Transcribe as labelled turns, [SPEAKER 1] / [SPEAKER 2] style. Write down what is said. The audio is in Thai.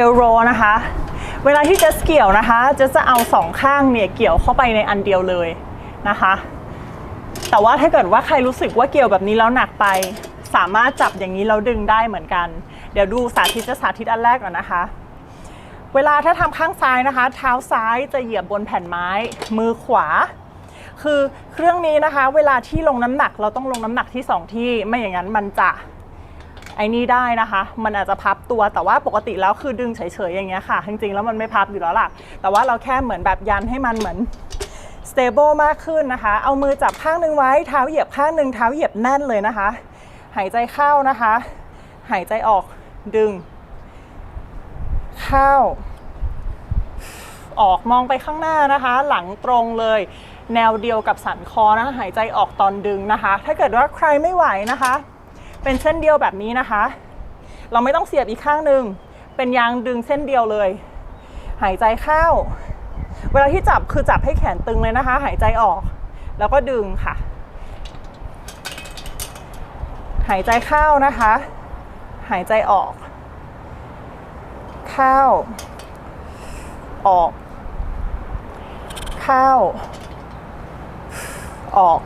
[SPEAKER 1] เอลโรนะคะ เวลาที่จะเกี่ยวนะคะจะจะเอาสองข้างเนี่ยเกี่ยวเข้าไปในอันเดียวเลยนะคะ แต่ว่าถ้าเกิดว่าใครรู้สึกว่าเกี่ยวแบบนี้แล้วหนักไป สามารถจับอย่างนี้แล้วดึงได้เหมือนกัน เดี๋ยวดูสาธิตจะสาธิตอันแรกก่อนนะคะ เวลาถ้าทำข้างซ้ายนะคะ เท้าซ้ายจะเหยียบบนแผ่นไม้ มือขวา คือเครื่องนี้นะคะ เวลาที่ลงน้ำหนักเราต้องลงน้ำหนักที่สองที่ไม่อย่างนั้นมันจะ ไอ้นี่ได้นะคะ มันอาจจะพับตัวแต่ว่าปกติแล้วคือดึงเฉยๆอย่างเงี้ยค่ะ จริงๆแล้วมันไม่พับอยู่แล้วล่ะ แต่ว่าเราแค่เหมือนแบบยันให้มันเหมือน stable มากขึ้นนะคะ เอามือจับข้างหนึ่งไว้ เท้าเหยียบข้างหนึ่งเท้าเหยียบแน่นเลยนะคะ หายใจเข้านะคะ หายใจออกดึง เข้า ออกมองไปข้างหน้านะคะ หลังตรงเลย แนวเดียวกับสันคอนะ หายใจออกตอนดึงนะคะ ถ้าเกิดว่าใครไม่ไหวนะคะ เป็นเส้นเดียวแบบนี้นะคะ เราไม่ต้องเสียบอีกข้างหนึ่งเป็นยางดึงเส้นเดียวเลย หายใจเข้า เวลาที่จับคือจับให้แขนตึงเลยนะคะ หายใจออก แล้วก็ดึงค่ะ หายใจเข้านะคะ หายใจออก เข้า ออก เข้า ออก